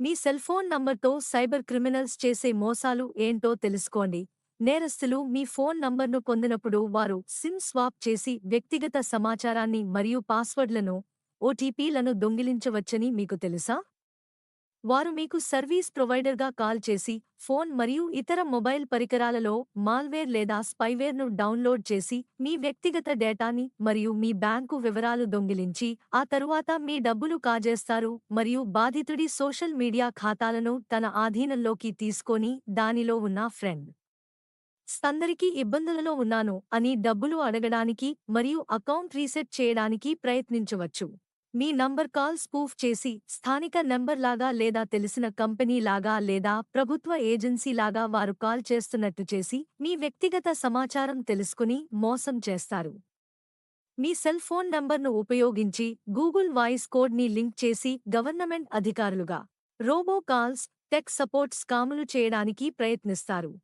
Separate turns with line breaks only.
మీ cell phone నంబర్తో cyber criminals చేసే మోసాలు ఏంటో తెలుసుకోండి. నేరస్తులు మీ ఫోన్ నంబర్ను పొందినప్పుడు వారు సిమ్ స్వాప్ చేసి వ్యక్తిగత సమాచారాన్ని మరియు పాస్వర్డ్లను ఓటీపీలను దొంగిలించవచ్చని మీకు తెలుసా? వారు మీకు సర్వీస్ ప్రొవైడర్గా కాల్ చేసి ఫోన్ మరియు ఇతర మొబైల్ పరికరాలలో మాల్వేర్ లేదా స్పైవేర్ను డౌన్లోడ్ చేసి మీ వ్యక్తిగత డేటాని మరియు మీ బ్యాంకు వివరాలు దొంగిలించి ఆ తరువాత మీ డబ్బులు కాజేస్తారు మరియు బాధితుడి సోషల్ మీడియా ఖాతాలను తన ఆధీనంలోకి తీసుకొని దానిలో ఉన్న ఫ్రెండ్ స్థందరికీ ఇబ్బందులలో ఉన్నాను అని డబ్బులు అడగడానికి మరియు అకౌంట్ రీసెట్ చేయడానికి ప్రయత్నించవచ్చు. మీ నంబర్ కాల్ స్పూఫ్ చేసి స్థానిక నంబర్ లాగా లేదా తెలిసిన కంపెనీ లాగా లేదా ప్రభుత్వ ఏజెన్సీ లాగా వారు కాల్ చేస్తున్నట్టు చేసి మీ వ్యక్తిగత సమాచారం తెలుసుకుని మోసం చేస్తారు. మీ సెల్ ఫోన్ నంబర్ను ఉపయోగించి గూగుల్ వాయిస్ కోడ్ని లింక్ చేసి గవర్నమెంట్ అధికారులుగా రోబో కాల్స్ టెక్ సపోర్ట్ స్కాములు చేయడానికి ప్రయత్నిస్తారు.